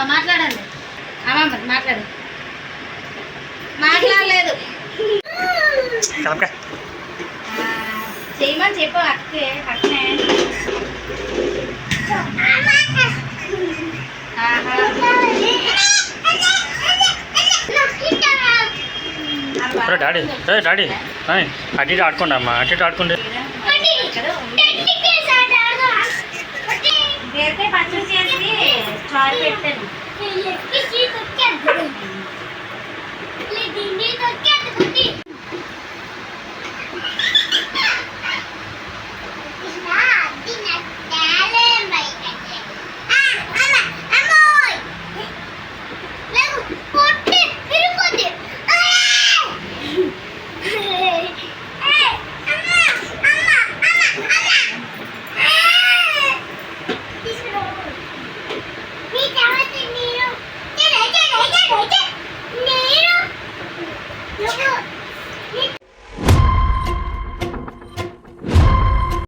అమ్మా మాట్లాడండి. అమ్మా మాట్లాడు. మాట్లాడలేదు. చేయమని చెప్పు అక్కే అక్కనే డాడీ. డాడీ. అటు ఇటు ఆడుకోండి అమ్మా. అటు ఇటు ఆడుకోండి. 待って、ヘルパンで、うぇぇぇぇ!えぇぇ、あんま!あんま!あんま!あんま!えぇぇぇ!